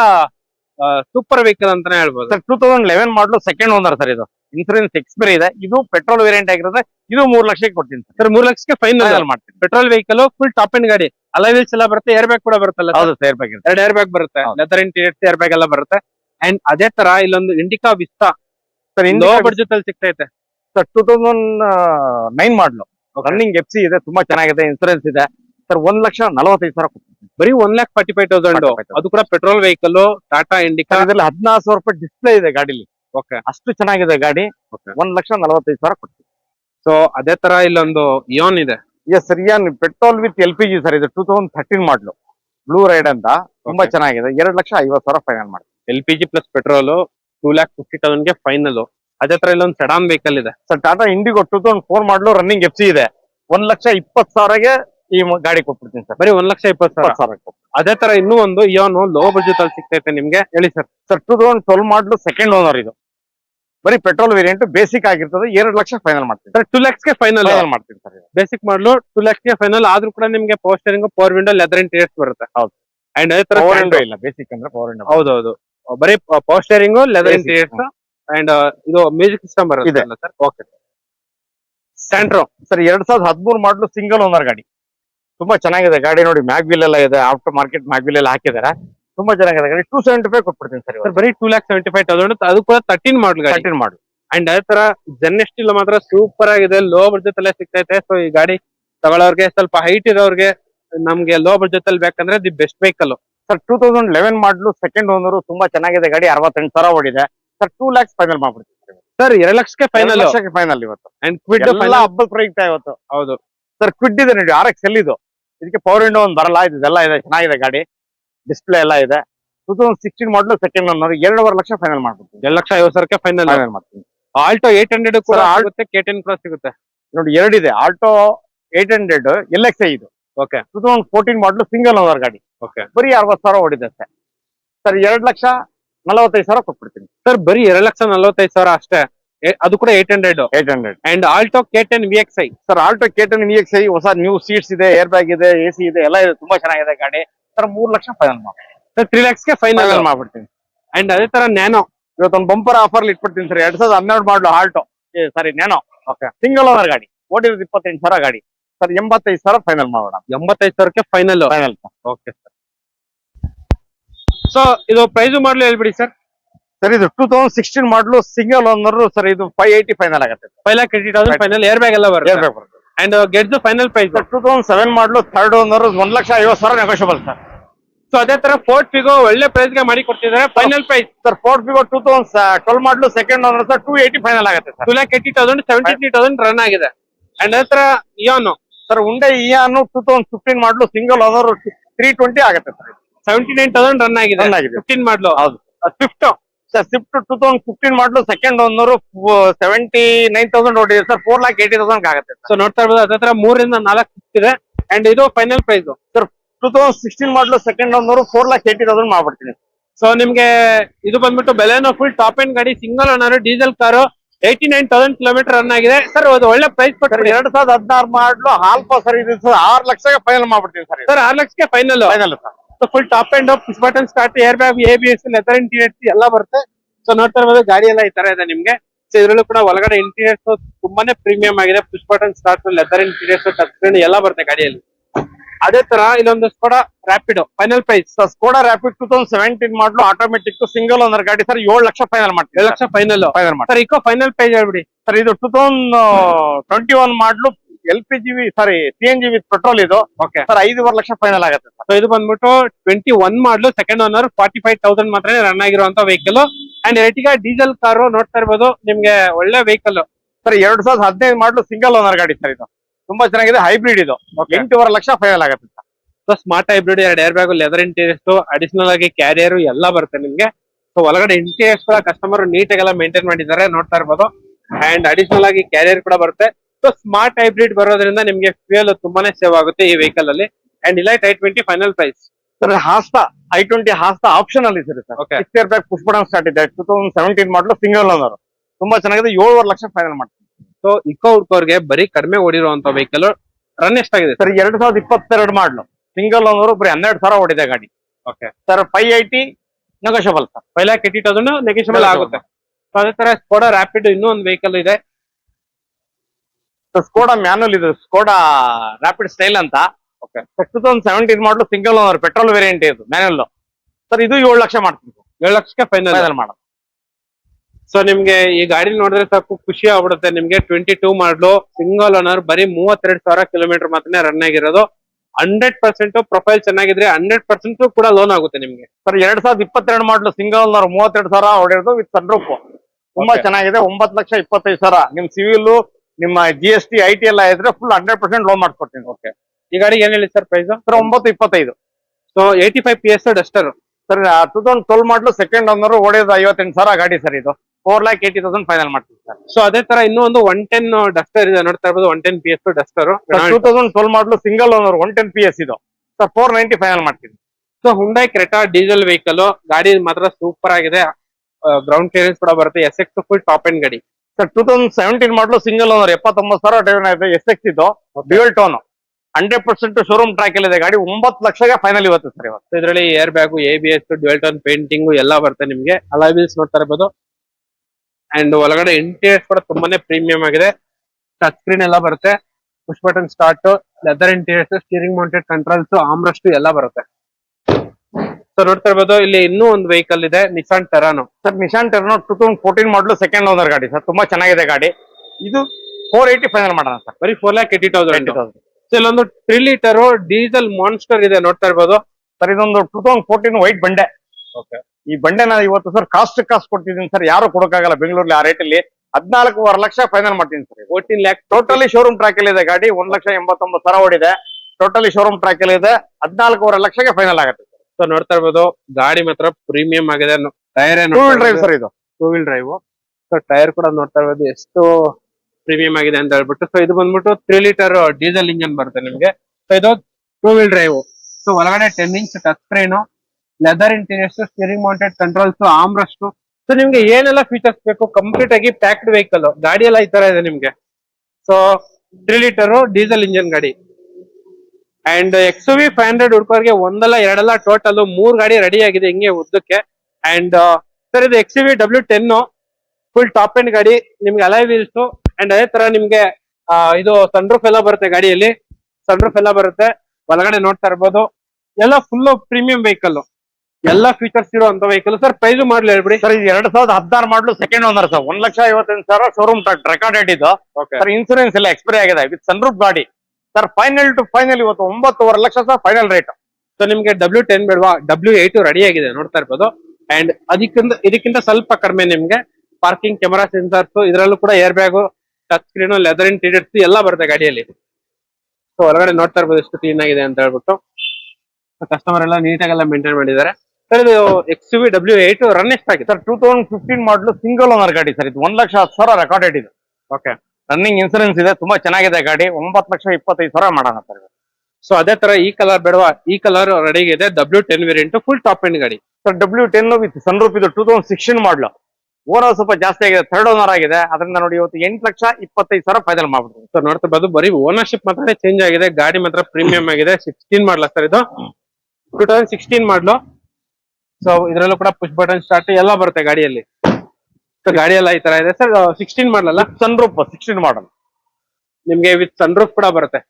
S1: ಸೂಪರ್ ವೆಹಿಕಲ್ ಅಂತಾನೆ ಹೇಳ್ಬೋದು.
S2: Sir two thousand eleven model second owner sir ಇದು. ಇನ್ಸೂರೆನ್ಸ್ ಎಕ್ಸ್ಪೈರಿ ಇದೆ. ಇದು ಪೆಟ್ರೋಲ್ ವೇರಿಯಂಟ್ ಆಗಿರೋದ್ರೆ ಇದು ಮೂರ್ ಲಕ್ಷಕ್ಕೆ ಕೊಡ್ತೀನಿ ಸರ್.
S1: ಮೂರ್ ಲಕ್ಷಕ್ಕೆ ಫೈನಲ್
S2: ಮಾಡ್ತೀನಿ.
S1: Petrol vehicle full top and ಗಾಡಿ. ಅಲವಿಲ್ಸ್ ಎಲ್ಲ ಬರುತ್ತೆ ಏರ್ ಬ್ಯಾಗ್ ಕೂಡ ಬರುತ್ತಲ್ಲ?
S2: ಹೌದು ಬ್ಯಾಗ್ ಬಗ್ಗೆ
S1: ಎರಡು ಏರ್ ಬ್ಯಾಗ್ ಬರುತ್ತೆ. ಲೆದರ್ ಇಂಟೀರಿಯರ್ಸ್ ಏರ್ ಬ್ಯಾಗ್ ಎಲ್ಲ ಬರುತ್ತೆ. ಅಂಡ್ ಅದೇ ತರ ಇಲ್ಲೊಂದು Indica Vista
S2: sir
S1: low budget ಅಲ್ಲಿ ಸಿಗ್ತೈತೆ.
S2: Two thousand nine model. Running F C ಇದೆ ತುಂಬಾ ಚೆನ್ನಾಗಿದೆ ಇನ್ಸೂರೆನ್ಸ್ ಇದೆ. ಸರ್ ಒಂದ್ ಲಕ್ಷ ನಲವತ್ತೈದು ಸಾವಿರ
S1: ಬರೀ one lakh forty five thousand
S2: 45,000.
S1: ಅದು ಕೂಡ ಪೆಟ್ರೋಲ್ ವೆಹಿಕಲ್ ಟಾಟಾ ಇಂಡಿಕಾ
S2: ಇದ್ರಲ್ಲಿ ಹದಿನಾರು ಸಾವಿರ ರೂಪಾಯಿ ಡಿಸ್ಪ್ಲೇ ಇದೆ ಗಾಡಿಲಿ.
S1: ಓಕೆ
S2: ಅಷ್ಟು ಚೆನ್ನಾಗಿದೆ ಗಾಡಿ. ಒಂದ್ ಲಕ್ಷ ನಲವತ್ತೈದು ಸಾವಿರ ಕೊಡ್ತೀನಿ.
S1: ಸೊ ಅದೇ ತರ ಇಲ್ಲೊಂದು ಇಯೋನ್ ಇದೆ.
S2: ಎಸ್ ಸರ್ ಏನ್ petrol with L P G sir ಇದು two thousand thirteen model blue ride ಅಂತ. ತುಂಬಾ ಚೆನ್ನಾಗಿದೆ. ಎರಡ್ ಲಕ್ಷ ಐವತ್ತು ಸಾವಿರ ಫೈನಲ್ ಮಾಡಿ
S1: L P G plus petrol two lakh fifty ತೌಸಂಡ್ಗೆ final ಅದೇ ತರ ಇಲ್ಲೊಂದು ಸೆಡಾನ್ ವೆಹಿಕಲ್ ಇದೆ.
S2: Sir Tata Indigo two thousand four model running F C ಇದೆ. ಒಂದ್ ಲಕ್ಷ ಇಪ್ಪತ್ ಸಾವಿರಗೆ ಈ ಗಾಡಿ ಕೊಟ್ಬಿಡ್ತೀನಿ ಸರ್.
S1: ಬರೀ ಒಂದ್ ಲಕ್ಷ ಇಪ್ಪತ್ತು ಸಾವಿರ?
S2: ಸಾವಿರ
S1: ಅದೇ ತರ ಇನ್ನೂ ಒಂದು ಇವನು ಲೋ ಬಜೆಟ್ ಅಲ್ಲಿ ಸಿಗ್ತೈತೆ ನಿಮ್ಗೆ. ಹೇಳಿ sir.
S2: Sir two thousand twelve model second owner ಇದು. ಬರೀ ಪೆಟ್ರೋಲ್ ವೇರಿಯಂಟ್ ಬೇಸಿಕ್ ಆಗಿರ್ತದೆ ಎರಡು ಲಕ್ಷ ಫೈನಲ್ ಮಾಡ್ತೀನಿ.
S1: ಸರ್ ಟೂ ಲ್ಯಾಕ್ಸ್ಗೆ ಫೈನಲ್
S2: ಮಾಡ್ತೀನಿ ಸರ್
S1: ಬೇಸಿಕ್ ಮಾಡಲು ಟೂ ಲ್ಯಾಕ್ಸ್ಗೆ ಫೈನಲ್ ಆದ್ರೂ ಕೂಡ ನಿಮ್ಗೆ power steering power window leather interiors ಬರುತ್ತೆ.
S2: ಹೌದು.
S1: ಅಂಡ್ ಅದೇ ತರ.
S2: ಇಲ್ಲ ಬೇಸಿಕ್ ಅಂದ್ರೆ ಪವರ್ ವಿಂಡೋ
S1: ಹೌದೌದು. ಬರೀ power steering leather interiors and ಇದು ಮ್ಯೂಸಿಕ್ ಸಿಸ್ಟಮ್ ಬರುತ್ತೆ. ಸರ್ ಓಕೆ ಸ್ಯಾಂಟ್ರೋ
S2: ಸರ್ ಎರಡ್ ಸಾವಿರದ ಹದಿಮೂರು ಮಾಡಲು ಸಿಂಗಲ್ ಓನರ್ ಗಾಡಿ. ತುಂಬಾ ಚೆನ್ನಾಗಿದೆ ಗಾಡಿ ನೋಡಿ. ಮ್ಯಾಗ್ವಿಲ್ ಎಲ್ಲ ಇದೆ. ಆಫ್ಟರ್ ಮಾರ್ಕೆಟ್ ಮ್ಯಾಗ್ವಿಲ್ ಎಲ್ಲ ಹಾಕಿದಾರೆ. ತುಂಬಾ ಚೆನ್ನಾಗಿದೆ ಗಾಡಿ. ಟೂ ಸೆವೆಂಟಿ ಫೈವ್ ಕೊಟ್ಬಿಡ್ತೀನಿ ಸರ್
S1: ಸರ್ ಬರೀ two lakh seventy five thousand ಅದು ಕೂಡ ತರ್ಟೀನ್ ಮಾಡಲ್ ಗಾಡಿ.
S2: ಮಾಡಲ್ ಮಾಡಿ
S1: ಅಂಡ್ ಅದೇ ತರ ಜನ್ನೆಸ್ಟಿಲ್ ಮಾತ್ರ ಸೂಪರ್ ಆಗಿದೆ. ಲೋ ಬಡ್ಜೆಟ್ ಅಲ್ಲೇ ಸಿಗ್ತೈತೆ ಸೊ ಈ ಗಾಡಿ ತಗೊಳ್ಳೋರ್ಗೆ ಸ್ವಲ್ಪ ಹೈಟ್ ಇರೋರ್ಗೆ ನಮ್ಗೆ ಲೋ ಬಡ್ಜೆಟ್ ಅಲ್ಲಿ ಬೇಕಂದ್ರೆ the best vehicle
S2: sir two thousand eleven model second owner ತುಂಬಾ ಚೆನ್ನಾಗಿದೆ ಗಾಡಿ. ಅರವತ್ತೆಂಟು ಸಾವಿರ ಓಡಿದೆ. ಸರ್ ಟೂ ಲ್ಯಾಕ್ಸ್ ಫೈನಲ್ ಮಾಡ್ಬಿಡ್ತೀನಿ
S1: ಸರ್ ಎರಡ್ ಲಕ್ಷಕ್ಕೆ ಫೈನಲ್ ಲಕ್ಷಕ್ಕೆ
S2: ಫೈನಲ್ ಇವತ್ತು.
S1: ಅಂಡ್ ಕ್ವಿಡ್
S2: ಎಲ್ಲ ಹಬ್ಬದ ಪ್ರಯುಕ್ತ ಇವತ್ತು.
S1: ಹೌದು.
S2: ಸರ್ ಕ್ವಿಡ್ ಇದೆ ನೋಡಿ ಆರ್ ಎಕ್ಸ್ ಎಲ್ ಇದು ಇದಕ್ಕೆ ಪವರ್ ವಿಂಡೋ ಒಂದು ಬರಲ್ಲ ಇದು ಇದೆಲ್ಲ ಇದೆ ಚೆನ್ನಾಗಿದೆ ಗಾಡಿ. ಡಿಸ್ಪ್ಲೇ ಎಲ್ಲ ಇದೆ. Two thousand sixteen model second owner ಎರಡೂವರೆ ಲಕ್ಷ ಫೈನಲ್ ಮಾಡ್ಬಿಡ್ತೀನಿ
S1: ಎರಡು ಲಕ್ಷ ಐವತ್ತು ಸಾವಿರಕ್ಕೆ ಫೈನಲ್
S2: ಫೈನಲ್ ಮಾಡ್ತೀನಿ
S1: ಆಲ್ಟೋ ಏಟ್ ಹಂಡ್ರೆಡ್ ಕೂಡ ಆಗುತ್ತೆ ಕೆ ಟೆನ್ ಕ್ರಾಸ್ ಸಿಗುತ್ತೆ.
S2: ನೋಡಿ ಎರಡಿದೆ Alto eight hundred L X I ಇದು.
S1: Okay
S2: two thousand fourteen model single owner ಗಾಡಿ.
S1: ಓಕೆ
S2: ಬರೀ ಅರವತ್ತು ಸಾವಿರ ಓಡಿದೆ ಸರ್ ಸರ್ ಎರಡ್ ಲಕ್ಷ ನಲವತ್ತೈದು ಸಾವಿರ ಕೊಟ್ಬಿಡ್ತೀನಿ.
S1: ಸರ್ ಬರೀ ಎರಡು ಲಕ್ಷ ನಲವತ್ತೈದು ಸಾವಿರ ಅಷ್ಟೇ. ಏ- ಅದು ಕೂಡ eight hundred
S2: eight hundred
S1: and Alto K ten V X I
S2: sir Alto ten V X I ಹೊಸ ನ್ಯೂ ಸೀಟ್ಸ್ ಇದೆ ಏರ್ ಬ್ಯಾಗ್ ಇದೆ ಎ ಸಿ ಇದೆ ಎಲ್ಲ ಇದೆ. ತುಂಬಾ ಚೆನ್ನಾಗಿದೆ ಗಾಡಿ. ಸರ್ ಮೂರ್ ಲಕ್ಷ ಫೈನಲ್
S1: ಸರ್ ತ್ರೀ ಲ್ಯಾಕ್ಸ್ಗೆ ಫೈನಲ್
S2: ಫೈನಲ್ ಮಾಡ್ಬಿಡ್ತೀನಿ.
S1: ಅಂಡ್ ಅದೇ ತರ ನ್ಯಾನೋ
S2: ಇವತ್ತೊಂದು ಬಂಪರ್ ಆಫರ್ ಇಟ್ಬಿಡ್ತೀನಿ ಸರ್ ಎರಡ್ ಸಾವಿರದ ಹನ್ನೆರಡು model Alto sorry Nano okay single owner ಗಾಡಿ. ಓಡಿರೋದು ಇಪ್ಪತ್ತೆಂಟು ಸಾವಿರ ಗಾಡಿ? ಸರ್ ಎಂಬತ್ತೈದು ಸಾವಿರ ಫೈನಲ್ ಮಾಡೋಣ.
S1: ಎಂಬತ್ತೈದು ಸಾವಿರಕ್ಕೆ final
S2: final
S1: okay sir so ಇದು ಪ್ರೈಸ್ ಮಾಡಲು ಹೇಳ್ಬಿಡಿ ಸರ್
S2: ಸರ್ ಇದು two thousand sixteen model single owner sir ಇದು ಫೈವ್ ಏಯ್ಟಿ ಫೈನಲ್ ಆಗುತ್ತೆ.
S1: Five lakh thousand final air bag ಎಲ್ಲ ಬರುತ್ತೆ. And Getz final price
S2: two thousand seven model third owner ಒಂದ್ ಲಕ್ಷ ಐವತ್ತು ಸಾವಿರ ನೆಗೋಷಿಯಬಲ್ ಸರ್
S1: ಸೊ ಅದೇ ತರ ಫೋರ್ಟ್ ಫಿಗೋ ಒಳ್ಳೆ ಪ್ರೈಸ್ಗೆ ಮಾಡಿ ಕೊಡ್ತಿದ್ದಾರೆ. Final price
S2: sir Ford Figo two thousand twelve model second owner sir two eighty final ಆಗುತ್ತೆ
S1: two lakh eighty thousand seventy three thousand run ಆಗಿದೆ. ಅಂಡ್ ಅದೇ ತರ ಇಯಾನು
S2: ಸರ್ ಉಂಡೆ Eon two thousand fifteen model single owner three twenty ಆಗುತ್ತೆ sir
S1: seventy nine thousand run ಆಗಿದೆ.
S2: Run ಆಗಿದೆ.
S1: Fifteen model.
S2: ಹೌದು.
S1: Swift
S2: sir Swift two thousand fifteen model second owner seventy nine thousand ಓಡಿದೆ sir four lakh eighty thousand ಆಗುತ್ತೆ
S1: so ನೋಡ್ತಾ ಇರ್ಬೋದು ಅದೇ ತರ ಮೂರಿಂದ ನಾಲ್ಕು ಇದೆ ಅಂಡ್ ಇದು final price
S2: sir two thousand sixteen model second owner four lakh eighty thousand ಮಾಡ್ಬಿಡ್ತೀನಿ.
S1: ಸೊ ನಿಮ್ಗೆ ಇದು ಬಂದ್ಬಿಟ್ಟು ಬೆಲೆನೋ ಫುಲ್ ಟಾಪ್ ಎಂಡ್ ಗಾಡಿ single owner diesel car eighty nine thousand kilometre run ಆಗಿದೆ. ಸರ್ ಅದು ಒಳ್ಳೆ ಪ್ರೈಸ್
S2: ಸರ್
S1: ಕೊಟ್ಟರೆ
S2: ಎರಡ್ ಸಾವಿರದ ಹದಿನಾರು ಮಾಡಲು ಆಲ್ಫಾ ಸರ್ ಇದು ಸರ್ ಆರು ಲಕ್ಷಕ್ಕೆ ಫೈನಲ್ ಮಾಡ್ಬಿಡ್ತೀನಿ ಸರ್
S1: ಸರ್ ಆರ್ ಲಕ್ಷಕ್ಕೆ final
S2: final sir.
S1: Full top end push button start air bag A B S leather interiors ಎಲ್ಲ ಬರುತ್ತೆ. ಸೊ ನೋಡ್ತಾ ಇರ್ಬೋದು ಗಾಡಿ ಎಲ್ಲ ಈ ತರ ಇದೆ ನಿಮ್ಗೆ. ಸೊ ಇದರಲ್ಲೂ ಕೂಡ ಒಳಗಡೆ ಇಂಟೀರಿಯರ್ಸ್ ತುಂಬಾನೇ ಪ್ರೀಮಿಯಂ ಆಗಿದೆ. Push button start leather interiors touch screen ಎಲ್ಲ ಬರುತ್ತೆ ಗಾಡಿಯಲ್ಲಿ. ಅದೇ ತರ ಇಲ್ಲೊಂದು Skoda Rapid final price
S2: sir Skoda Rapid two thousand seventeen model automatic single owner ಗಾಡಿ. ಸರ್ ಏಳು ಲಕ್ಷ ಫೈನಲ್ ಮಾಡಿ
S1: ಏಳು ಲಕ್ಷ ಫೈನಲ್
S2: ಫೈನಲ್ ಮಾಡಿ
S1: ಸರ್ ಇಕೋ ಫೈನಲ್ ಪ್ರೈಸ್ ಹೇಳ್ಬಿಡಿ.
S2: ಸರ್ ಇದು two thousand twenty one model L P G sorry C N G with petrol ಇದು.
S1: Okay
S2: sir ಐದುವರೆ lakh final ಆಗುತ್ತೆ.
S1: ಸೊ ಇದು ಬಂದ್ಬಿಟ್ಟು twenty one model second owner forty five thousand ಮಾತ್ರ run ಆಗಿರುವಂತ vehicle and Ertiga diesel car ನೋಡ್ತಾ ಇರ್ಬೋದು ನಿಮ್ಗೆ ಒಳ್ಳೆ ವೆಹಿಕಲ್
S2: ಸರ್ ಎರಡ್ ಸಾವಿರದ ಹದಿನೈದು ಮಾಡಲು ಸಿಂಗಲ್ ಓನರ್ ಗಾಡಿ ಸರ್ ಇದು. ತುಂಬಾ ಚೆನ್ನಾಗಿದೆ ಹೈಬ್ರಿಡ್ ಇದು. ಎಂಟೂವರೆ ಲಕ್ಷ ಫೈನಲ್ ಆಗುತ್ತೆ ಸರ್
S1: ಸೊ ಸ್ಮಾರ್ಟ್ ಹೈಬ್ರಿಡ್ ಎರಡು air bag leather interiors additional ಆಗಿ ಕ್ಯಾರಿಯರ್ ಎಲ್ಲ ಬರುತ್ತೆ ನಿಮ್ಗೆ. ಸೊ ಒಳಗಡೆ ಇಂಟೀರಿಯರ್ಸ್ ಕೂಡ ಕಸ್ಟಮರ್ ನೀಟಾಗೆಲ್ಲ ಮೇಂಟೈನ್ ಮಾಡಿದ್ದಾರೆ ನೋಡ್ತಾ ಇರ್ಬೋದು. ಅಂಡ್ ಅಡಿಷನಲ್ ಆಗಿ ಕ್ಯಾರಿಯರ್ ಕೂಡ ಬರುತ್ತೆ. ಸೊ ಸ್ಮಾರ್ಟ್ ಹೈಬ್ರಿಡ್ ಬರೋದ್ರಿಂದ ನಿಮ್ಗೆ ಫ್ಯೂಯಲ್ ತುಂಬಾನೇ ಸೇವ್ ಆಗುತ್ತೆ ಈ ವೆಹಿಕಲ್ ಅಲ್ಲಿ. And Elite I twenty final price
S2: sir Asta I twenty Asta option ಅಲ್ಲಿ sir. Six year back push button start ಇದೆ. Two thousand seventeen model single owner ತುಂಬಾ ಚೆನ್ನಾಗಿದೆ. ಏಳುವರೆ ಲಕ್ಷ ಫೈನಲ್ ಮಾಡ್ತಾರೆ
S1: ಸೊ ಇಕೋ ಹುಡ್ಕೋರ್ಗೆ ಬರೀ ಕಡಿಮೆ ಓಡಿರುವಂತ ವೆಹಿಕಲ್ ರನ್ ಎಷ್ಟಾಗಿದೆ
S2: ಸರ್ ಎರಡ್ ಸಾವಿರದ ಇಪ್ಪತ್ತೆರಡು ಮಾಡಲು ಸಿಂಗಲ್ ಓನರ್ ಬರೀ ಹನ್ನೆರಡು ಸಾವಿರ ಓಡಿದೆ ಗಾಡಿ.
S1: Okay
S2: sir five eighty negotiable sir.
S1: Five lakh eighty thousand ಆಗುತ್ತೆ. ಸೊ ಅದೇ ತರ ಸ್ಕೋಡಾ ರ್ಯಾಪಿಡ್ ಇನ್ನೂ ಒಂದು ವೆಹಿಕಲ್ ಇದೆ.
S2: ಸ್ಕೋಡಾ ಮ್ಯಾನುವಲ್ ಇದು ಸ್ಕೋಡಾ ರಾಪಿಡ್ ಸ್ಟೈಲ್ ಅಂತ. Okay two thousand seventeen model single owner petrol variant ಇದು ಮ್ಯಾನುವಲ್ ಸರ್ ಇದು ಏಳು ಲಕ್ಷ ಮಾಡ್ತೀನಿ
S1: ಏಳು ಲಕ್ಷಕ್ಕೆ ಫೈನಲ್
S2: ಮಾಡ ಮಾಡೋದು
S1: ಸೊ ನಿಮ್ಗೆ ಈ ಗಾಡಿ ನೋಡಿದ್ರೆ ಸಾಕು ಖುಷಿ ಆಗ್ಬಿಡುತ್ತೆ. ನಿಮ್ಗೆ twenty two model single owner ಬರೀ ಮೂವತ್ತೆರಡು ಸಾವಿರ ಕಿಲೋಮೀಟರ್ ಮಾತ್ರ ರನ್ ಆಗಿರೋದು. ಹಂಡ್ರೆಡ್ ಪರ್ಸೆಂಟ್ ಪ್ರೊಫೈಲ್ ಚೆನ್ನಾಗಿದ್ರೆ ಹಂಡ್ರೆಡ್ ಪರ್ಸೆಂಟ್ ಕೂಡ ಲೋನ್ ಆಗುತ್ತೆ ನಿಮ್ಗೆ.
S2: ಸರ್ ಎರಡ್ ಸಾವಿರದ ಇಪ್ಪತ್ತೆರಡು ಮಾಡಲು ಸಿಂಗಲ್ ಓನರ್ ಮೂವತ್ತೆರಡು ಸಾವಿರ ಹೊಡೆಯೋದು ವಿತ್ ಸನ್ರೂಫ್ ತುಂಬಾ ಚೆನ್ನಾಗಿದೆ. ಒಂಬತ್ತು ಲಕ್ಷ ಇಪ್ಪತ್ತೈದು ಸಾವಿರ. ನಿಮ್ ಸಿವಿಲ್ ನಿಮ್ಮ G S T I T ಎಲ್ಲ ಇದ್ರೆ ಫುಲ್ ಹಂಡ್ರೆಡ್ ಪರ್ಸೆಂಟ್ ಲೋನ್ ಮಾಡ್ಕೊಡ್ತೀನಿ ಓಕೆ
S1: ಈ ಗಾಡಿ ಏನ್ ಹೇಳಿ ಸರ್ ಪ್ರೈಸ್
S2: ಸರ್ ಒಂಬತ್ತು ಇಪ್ಪತ್ತೈದು.
S1: So eighty five P S Duster
S2: sir two thousand twelve model second owner ಹೊಡೆಯೋದು ಐವತ್ತೆಂಟು ಸಾವಿರ ಗಾಡಿ ಸರ್ ಇದು. Four lakh eighty thousand final ಮಾಡ್ತೀನಿ ಸರ್
S1: ಸೊ ಅದೇ ತರ ಇನ್ನೂ ಒಂದು ಒನ್ ಟೆನ್ ಡಸ್ಟರ್ ಇದೆ ನೋಡ್ತಾ ಇರ್ಬೋದು one ten P S Duster
S2: two thousand twelve model single owner one ten P S ಇದು. ಸರ್ ಫೋರ್ ನೈಂಟಿ ಫೈನಲ್ ಮಾಡ್ತೀನಿ.
S1: So Hyundai Creta diesel vehicle ಗಾಡಿ ಮಾತ್ರ ಸೂಪರ್ ಆಗಿದೆ. ಗ್ರೌಂಡ್ ಕ್ಲಿಯರೆನ್ಸ್ ಕೂಡ ಬರುತ್ತೆ. S X full top end ಗಾಡಿ.
S2: Sir two thousand seventeen model single owner ಎಪ್ಪತ್ತೊಂಬತ್ತು ಸಾವಿರ ಡ್ರೈವರ್ ಇದೆ ಎಸ್ ಎಕ್ಸ್ ಇದು dual tone hundred percent showroom track ಇದೆ ಗಾಡಿ ಒಂಬತ್ತು ಲಕ್ಷಕ್ಕೆ ಫೈನಲ್ ಇವತ್ತು ಸರ್ ಇವತ್ತು.
S1: ಇದರಲ್ಲಿ air bag A B S dual tone painting ಎಲ್ಲ ಬರುತ್ತೆ ನಿಮಗೆ. ಅಲೈವಿಲ್ಸ್ ನೋಡ್ತಾ ಇರ್ಬೋದು. ಅಂಡ್ ಒಳಗಡೆ ಇಂಟೀರಿಯರ್ಸ್ ಕೂಡ ತುಂಬಾನೇ ಪ್ರೀಮಿಯಂ ಆಗಿದೆ. ಟಚ್ ಸ್ಕ್ರೀನ್ ಎಲ್ಲ ಬರುತ್ತೆ. Push button start leather interiors steering mounted controls armrest ಎಲ್ಲ ಬರುತ್ತೆ. ಸೊ ನೋಡ್ತಾ ಇರ್ಬೋದು ಇಲ್ಲಿ ಇನ್ನೂ ಒಂದು ವೆಹಿಕಲ್ ಇದೆ Nissan Terrano
S2: sir Nissan Terrano two thousand fourteen model second owner ಗಾಡಿ ಸರ್ ತುಂಬಾ ಚೆನ್ನಾಗಿದೆ ಗಾಡಿ. ಇದು ಫೋರ್ ಏಯ್ಟಿ ಫೈನಲ್ ಮಾಡೋಣ ಸರ್
S1: ಬರೀ four lakh eighty thousand so ಇಲ್ಲೊಂದು ತ್ರೀ ಲೀಟರ್ ಡೀಸೆಲ್ ಮಾನ್ಸ್ಟರ್ ಇದೆ ನೋಡ್ತಾ ಇರ್ಬೋದು.
S2: ಸರ್ ಇದೊಂದು ಟೂ ತೌಸಂಡ್ ಫೋರ್ಟೀನ್ ವೈಟ್ ಬಂಡೆ. ಈ ಬಂಡೆನ ಇವತ್ತು ಸರ್ ಕಾಸ್ಟ್ ಕಾಸ್ಟ್ ಕೊಡ್ತಿದ್ದೀನಿ ಸರ್ ಯಾರು ಕೊಡೋಕ್ಕಾಗಲ್ಲ ಬೆಂಗಳೂರಲ್ಲಿ ಆ ರೇಟ್ ಅಲ್ಲಿ. ಹದಿನಾಲ್ಕೂವರೆ ಲಕ್ಷ ಫೈನಲ್ ಮಾಡ್ತೀನಿ sir
S1: fourteen lakh
S2: totally showroom track ಅಲ್ಲಿ ಇದೆ ಗಾಡಿ. ಒಂದ್ ಲಕ್ಷ ಎಂಬತ್ತೊಂಬತ್ತು ಸರ ಓಡಿದೆ. ಟೋಟಲಿ ಶೋರೂಮ್ ಟ್ರ್ಯಾಕ್ ಅಲ್ಲಿ ಇದೆ. ಹದಿನಾಲ್ಕೂವರೆ ಲಕ್ಷಕ್ಕೆ ಫೈನಲ್ ಆಗುತ್ತೆ.
S1: ಸೊ ನೋಡ್ತಾ ಇರ್ಬೋದು. ಗಾಡಿ ಮಾತ್ರ ಪ್ರೀಮಿಯಂ ಆಗಿದೆ. Tyre
S2: two wheel drive sir ಇದು.
S1: Two wheel drive so tyre ಕೂಡ ನೋಡ್ತಾ ಇರ್ಬೋದು. ಎಷ್ಟು ಪ್ರೀಮಿಯಂ ಆಗಿದೆ ಅಂತ ಹೇಳ್ಬಿಟ್ಟು. ಸೊ ಇದು ಬಂದ್ಬಿಟ್ಟು ತ್ರೀ ಲೀಟರ್ ಡೀಸೆಲ್ ಇಂಜನ್ ಬರುತ್ತೆ ನಿಮ್ಗೆ. ಸೊ ಇದು ಟೂ ವೀಲ್ ಡ್ರೈವ್ ಸೊ ಒಳಗಡೆ ten inch touch screen leather interiors steering mounted controls armrest so ನಿಮ್ಗೆ ಏನೆಲ್ಲ ಫೀಚರ್ಸ್ ಬೇಕು? ಕಂಪ್ಲೀಟ್ ಆಗಿ ಪ್ಯಾಕ್ಡ್ ವೆಹಿಕಲ್ ಗಾಡಿ ಎಲ್ಲ ಈ ತರ ಇದೆ ನಿಮ್ಗೆ. So three litre diesel engine ಗಾಡಿ. And X V five hundred ಹುಡ್ಕೋರ್ಗೆ ಒಂದಲ್ಲ ಎರಡಲ್ಲ ಟೋಟಲ್ ಮೂರ್ ಗಾಡಿ ರೆಡಿ ಆಗಿದೆ ಹಿಂಗೆ ಉದ್ದಕ್ಕೆ. ಅಂಡ್ ಸರ್ ಇದು X V W ten full top end ಗಾಡಿ ನಿಮ್ಗೆ ಅಲೈ ವೀಲ್ಸ್ ಅಂಡ್ ಅದೇ ತರ ನಿಮ್ಗೆ ಇದು ಸನ್ರೂಫ್ ಎಲ್ಲ ಬರುತ್ತೆ ಗಾಡಿಯಲ್ಲಿ. ಸನ್ರೂಫ್ ಎಲ್ಲ ಬರುತ್ತೆ ಒಳಗಡೆ ನೋಡ್ತಾ ಇರ್ಬೋದು. ಎಲ್ಲ ಫುಲ್ ಪ್ರೀಮಿಯಂ ವೆಹಿಕಲ್ ಎಲ್ಲ ಫೀಚರ್ಸ್ ಇರೋ ಅಂತ ವೆಹಿಕಲ್ ಸರ್ ಪ್ರೈಸ್ ಮಾಡ್ಲಿ ಹೇಳ್ಬಿಡಿ.
S2: ಸರ್ ಇದು ಎರಡ್ ಸಾವಿರದ ಹದಿನಾರು ಮಾಡಲು ಸೆಕೆಂಡ್ ಓನರ್ ಸರ್ ಒಂದ್ ಲಕ್ಷ ಐವತ್ತೆಂಟು ಸಾವಿರ ಶೋರೂಮ್ ರೆಕಾರ್ಡ್ ಇದು.
S1: ಓಕೆ
S2: ಸರ್ ಇನ್ಸೂರೆನ್ಸ್ ಎಲ್ಲ ಎಕ್ಸ್ಪೈರಿ ಆಗಿದೆ. ವಿತ್ ಸನ್ರೂಫ್ ಗಾಡಿ. ಸರ್ ಫೈನಲ್ ಟು ಫೈನಲ್ ಇವತ್ತು ಒಂಬತ್ತುವರೆ ಲಕ್ಷ ಸರ್ ಫೈನಲ್ ರೇಟ್
S1: ಸೊ ನಿಮ್ಗೆ ಡಬ್ಲ್ಯೂ ಟೆನ್ ಬೇಡವಾ? ಡಬ್ಲ್ಯೂ ಏಟ್ ರೆಡಿ ಆಗಿದೆ ನೋಡ್ತಾ ಇರ್ಬೋದು. ಅಂಡ್ ಅದಕ್ಕಿಂತ ಇದಕ್ಕಿಂತ ಸ್ವಲ್ಪ ಕಡಿಮೆ ನಿಮ್ಗೆ. ಪಾರ್ಕಿಂಗ್ ಕ್ಯಾಮರಾ ಸೆನ್ಸರ್ಸ್ ಇದರಲ್ಲೂ ಕೂಡ air bag touch screen leather interiors ಎಲ್ಲ ಬರುತ್ತೆ ಗಾಡಿಯಲ್ಲಿ. ಸೊ ಹೊರಗಡೆ ನೋಡ್ತಾ ಇರ್ಬೋದು ಎಷ್ಟು ಕ್ಲೀನ್ ಆಗಿದೆ ಅಂತ ಹೇಳ್ಬಿಟ್ಟು. ಕಸ್ಟಮರ್ ಎಲ್ಲ ನೀಟಾಗೆಲ್ಲ ಮೇಂಟೈನ್ ಮಾಡಿದ್ದಾರೆ. ಸರ್ ಇದು X V W eight run ಎಷ್ಟಾಗಿದೆ?
S2: Sir two thousand fifteen model single owner ಗಾಡಿ ಸರ್ ಇದು ಒಂದ್ ಲಕ್ಷ ಹತ್ತು ಸಾವಿರ ರೆಕಾರ್ಡೆಡ್ ಇದು.
S1: ಓಕೆ
S2: ರನ್ನಿಂಗ್ ಇನ್ಸೂರೆನ್ಸ್ ಇದೆ ತುಂಬಾ ಚೆನ್ನಾಗಿದೆ ಗಾಡಿ. ಒಂಬತ್ತು ಲಕ್ಷ ಇಪ್ಪತ್ತೈದು ಸಾವಿರ ಮಾಡೋಣ ಸರ್
S1: ಸೊ ಅದೇ ತರ ಈ ಕಲರ್ ಬೇಡವಾ ಈ ಕಲರ್ ರೆಡಿ ಇದೆ W ten variant full top end ಗಾಡಿ.
S2: Sir W ten with sunroof ಇದು two thousand sixteen model owner ಸ್ವಲ್ಪ ಜಾಸ್ತಿ ಆಗಿದೆ ಥರ್ಡ್ ಓನರ್ ಆಗಿದೆ. ಅದರಿಂದ ನೋಡಿ ಇವತ್ತು ಎಂಟು ಲಕ್ಷ ಇಪ್ಪತ್ತೈದು ಸಾವಿರ ಫೈನಲ್ ಮಾಡ್ಬಿಡ್ತೀನಿ.
S1: ಸರ್ ನೋಡ್ತಾ ಬಂದು ಬರೀ ಓನರ್ಶಿಪ್ ಮಾತ್ರ ಚೇಂಜ್ ಆಗಿದೆ ಗಾಡಿ ಮಾತ್ರ ಪ್ರೀಮಿಯಂ ಆಗಿದೆ ಸಿಕ್ಸ್ಟೀನ್ ಮಾಡಲ ಸರ್ ಇದು two thousand sixteen model so ಇದರಲ್ಲೂ ಕೂಡ ಪುಷ್ ಬಟನ್ ಸ್ಟಾರ್ಟ್ ಎಲ್ಲ ಬರುತ್ತೆ ಗಾಡಿಯಲ್ಲಿ. ಸೊ ಗಾಡಿ ಎಲ್ಲ ಈ ತರ ಇದೆ. Sir sixteen model
S2: sunroof sixteen model
S1: ನಿಮ್ಗೆ ವಿತ್ ಸನ್ರೂಫ್ ಕೂಡ ಬರುತ್ತೆ.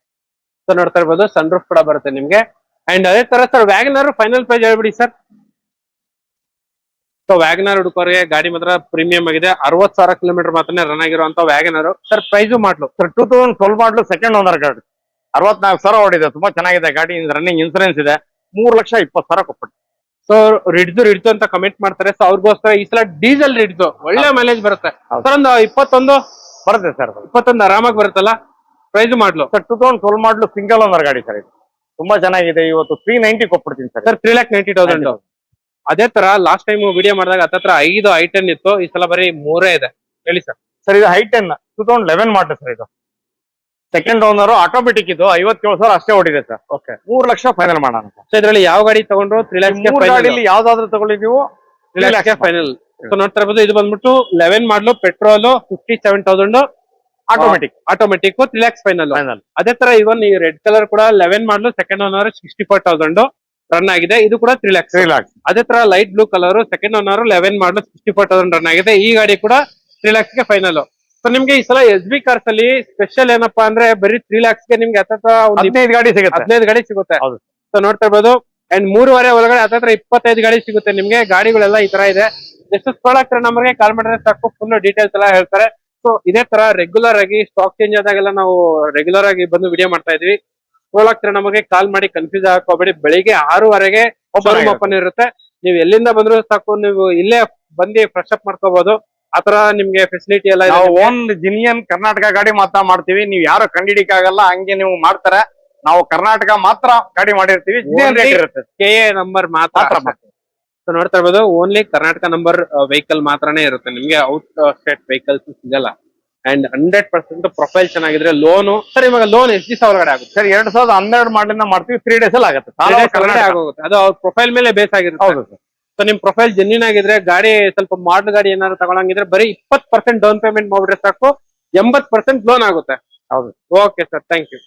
S1: ಸೊ ನೋಡ್ತಾ ಇರ್ಬೋದು ಸನ್ರೂಫ್ ಕೂಡ ಬರುತ್ತೆ ನಿಮ್ಗೆ. ಅಂಡ್ ಅದೇ ತರ ಸರ್ ವ್ಯಾಗ್ನರ್ ಫೈನಲ್ ಪ್ರೈಸ್ ಹೇಳ್ಬಿಡಿ ಸರ್ ಸೊ ವ್ಯಾಗನರ್ ಹುಡುಕೋರಿಗೆ ಗಾಡಿ ಮಾತ್ರ ಪ್ರೀಮಿಯಂ ಆಗಿದೆ. ಅರವತ್ ಸಾವಿರ ಕಿಲೋಮೀಟರ್ ಮಾತ್ರ ರನ್ ಆಗಿರುವಂತ WagonR sir price model.
S2: Sir two thousand twelve model second owner ಗಾಡಿ ಅರವತ್ನಾಲ್ಕು ಸಾವಿರ ಓಡಿದೆ. ತುಂಬಾ ಚೆನ್ನಾಗಿದೆ ಗಾಡಿ. ರನ್ನಿಂಗ್ ಇನ್ಸೂರೆನ್ಸ್ ಇದೆ. ಮೂರು ಲಕ್ಷ ಇಪ್ಪತ್ತು ಸಾವಿರ ಕೊಟ್ಬಿಟ್ಟು.
S1: ಸೊ ರಿಡ್ದು ರಿಡ್ದು ಅಂತ ಕಮೆಂಟ್ ಮಾಡ್ತಾರೆ. ಸೊ ಅವ್ರಿಗೋಸ್ಕರ ಈ ಸಲ ಡೀಸೆಲ್ ರಿಡ್ದು ಒಳ್ಳೆ ಮೈಲೇಜ್ ಬರುತ್ತೆ. ಸರ್ ಒಂದು ಇಪ್ಪತ್ತೊಂದು
S2: ಬರುತ್ತೆ ಸರ್
S1: ಇಪ್ಪತ್ತೊಂದು ಆರಾಮಾಗಿ ಬರುತ್ತಲ್ಲ? Price model.
S2: Sir two thousand twelve model single owner ಗಾಡಿ ಸರ್ ಇದು. ತುಂಬಾ ಚೆನ್ನಾಗಿದೆ. ಇವತ್ತು ತ್ರೀ ನೈಂಟಿ ಕೊಟ್ಬಿಡ್ತೀನಿ sir.
S1: Sir three lakh ninety thousand ಅದೇ ತರ ಲಾಸ್ಟ್ ಟೈಮ್ ವಿಡಿಯೋ ಮಾಡಿದಾಗ ಹತ್ತತ್ರ ಐದು ಐ ಟೆನ್ ಇತ್ತು. ಈ ಸಲ ಬರೀ ಮೂರೇ ಇದೆ. ಹೇಳಿ ಸರ್
S2: ಸರ್ ಇದು i ten two thousand eleven model sir ಇದು. ಸೆಕೆಂಡ್ ಓನರ್ ಆಟೋಮೆಟಿಕ್ ಇದು ಐವತ್ತೇಳು ಸಾವಿರ ಅಷ್ಟೇ ಓಡಿದೆ ಸರ್
S1: ಓಕೆ
S2: ಮೂರ್ ಲಕ್ಷ ಫೈನಲ್ ಮಾಡೋಣ
S1: ಸೊ ಇದ್ರಲ್ಲಿ ಯಾವ ಗಾಡಿ ತಗೊಂಡ್ರು? ತ್ರೀ ಲ್ಯಾಕ್ಸ್
S2: ಗಾಡಿಲಿ ಯಾವ್ದಾದ್ರು ತಗೊಳ್ಳಿ ನೀವು
S1: ತ್ರೀ ಲಕ್ಷ ಫೈನಲ್ ಸೊ ನೋಡ್ತಾ ಇರ್ಬೋದು ಇದು ಬಂದ್ಬಿಟ್ಟು eleven model petrol fifty seven thousand
S2: automatic
S1: automatic three lakhs final
S2: final
S1: ಅದೇ ತರ ಇವನ್ ಈ ರೆಡ್ ಕಲರ್ ಕೂಡ eleven model second owner sixty four thousand run ಆಗಿದೆ. ಇದು ಕೂಡ ತ್ರೀ ಲ್ಯಾಕ್ಸ್
S2: ತ್ರೀ ಲ್ಯಾಕ್ಸ್
S1: ಅದೇ ತರ light blue colour second owner eleven model sixty four thousand run ಆಗಿದೆ. ಈ ಗಾಡಿ ಕೂಡ ತ್ರೀ ಲ್ಯಾಕ್ಸ್ಗೆ ಫೈನಲ್ ಸೊ ನಿಮ್ಗೆ ಈ ಸಲ ಎಸ್ ಬಿ ಕಾರ್ಸ್ ಅಲ್ಲಿ ಸ್ಪೆಷಲ್ ಏನಪ್ಪಾ ಅಂದ್ರೆ ಬರೀ ತ್ರೀ ಲ್ಯಾಕ್ಸ್ಗೆ ನಿಮ್ಗೆ ಹತ್ತತ್ರ ಒಂದು
S2: ಹದಿನೈದು ಗಾಡಿ ಸಿಗುತ್ತೆ.
S1: ಹದಿನೈದು ಗಾಡಿ ಸಿಗುತ್ತೆ.
S2: ಹೌದು.
S1: ಸೊ ನೋಡ್ತಾ ಇರ್ಬೋದು. ಅಂಡ್ ಮೂರುವರೆ ಒಳಗಡೆ ಹತ್ತತ್ರ ಇಪ್ಪತ್ತೈದು ಗಾಡಿ ಸಿಗುತ್ತೆ ನಿಮ್ಗೆ. ಗಾಡಿಗಳೆಲ್ಲ ಈ ತರ ಇದೆ. ಎಷ್ಟು ಪ್ರಾಡಕ್ಟ್ ನಮ್ಗೆ ಕಾಲ್ ಮಾಡಿದ್ರೆ ಸಾಕು. ಫುಲ್ ಡೀಟೇಲ್ಸ್ ಎಲ್ಲ ಹೇಳ್ತಾರೆ. ಸೊ ಇದೇ ತರ ರೆಗ್ಯುಲರ್ ಆಗಿ ಸ್ಟಾಕ್ ಚೇಂಜ್ ಆದಾಗೆಲ್ಲ ನಾವು ರೆಗ್ಯುಲರ್ ಆಗಿ ಬಂದು ವಿಡಿಯೋ ಮಾಡ್ತಾ ಇದ್ವಿ. ಪ್ರಾಡಕ್ಟ್ ನಮಗೆ ಕಾಲ್ ಮಾಡಿ ಕನ್ಫ್ಯೂಸ್ ಹಾಕೋಬೇಡಿ ಬೆಳಿಗ್ಗೆ ಆರೂವರೆಗೆ. ಓಪನ್ ಇರುತ್ತೆ. ನೀವು ಎಲ್ಲಿಂದ ಬಂದ್ರು ಸಾಕು. ನೀವು ಇಲ್ಲೇ ಬಂದು ಫ್ರೆಶ್ ಅಪ್ ಮಾಡ್ಕೋಬಹುದು ಆತರ ನಿಮ್ಗೆ ಫೆಸಿಲಿಟಿ ಎಲ್ಲ
S2: ನಾವು ಓನ್ ಜಿನಿಯನ್ ಕರ್ನಾಟಕ ಗಾಡಿ ಮಾತ್ರ ಮಾಡ್ತೀವಿ. ನೀವು ಯಾರು ಕಂಡಿಡಿಕ್ ಆಗಲ್ಲ ಹಂಗೆ ನೀವು ಮಾಡ್ತಾರೆ. ನಾವು ಕರ್ನಾಟಕ ಮಾತ್ರ ಗಾಡಿ ಮಾಡಿರ್ತೀವಿ. ಜಿನಿಯನ್ ರೇಟ್ ಇರುತ್ತೆ.
S1: ಕೆ ಎ ನಂಬರ್
S2: ಮಾತ್ರ.
S1: ಸೊ ನೋಡ್ತಾ ಇರ್ಬೋದು ಓನ್ಲಿ ಕರ್ನಾಟಕ ನಂಬರ್ ವೆಹಿಕಲ್ ಮಾತ್ರನೇ ಇರುತ್ತೆ. ನಿಮ್ಗೆ ಔಟ್ ಸ್ಟೇಟ್ ವೆಹಿಕಲ್ಸ್ ಸಿಗಲ್ಲ. ಅಂಡ್ ಹಂಡ್ರೆಡ್ ಪರ್ಸೆಂಟ್ ಪ್ರೊಫೈಲ್ ಚೆನ್ನಾಗಿದ್ರೆ ಲೋನು ಸರ್ ಇವಾಗ ಲೋನ್ ಎಷ್ಟು ದಿವಸ ಒಳಗಡೆ ಆಗುತ್ತೆ?
S2: ಸರ್ ಎರಡ್ ಸಾವಿರದ ಹನ್ನೆರಡು ಮಾಡ್ಲಿಂದ ಮಾಡ್ತೀವಿ ತ್ರೀ ಡೇಸ್ ಅಲ್ಲಿ ಆಗುತ್ತೆ.
S1: ಅದು ಅವ್ರ ಪ್ರೊಫೈಲ್ ಮೇಲೆ ಬೇಸ್ ಆಗಿರುತ್ತೆ.
S2: ಹೌದು ಸರ್.
S1: ಸೊ ನಿಮ್ ಪ್ರೊಫೈಲ್ ಜೆನ್ಯೂನ್ ಆಗಿದ್ರೆ ಗಾಡಿ ಸ್ವಲ್ಪ ಮಾಡಲ್ ಗಾಡಿ ಏನಾದ್ರು ತಗೊಳಂಗಿದ್ರೆ ಬರೀ ಇಪ್ಪತ್ ಪರ್ಸೆಂಟ್ ಡೌನ್ ಪೇಮೆಂಟ್ ಮಾಡಿಬಿಟ್ರೆ ಸಾಕು ಎಂಬತ್ ಪರ್ಸೆಂಟ್ ಲೋನ್ ಆಗುತ್ತೆ.
S2: ಹೌದು.
S1: Okay sir thank you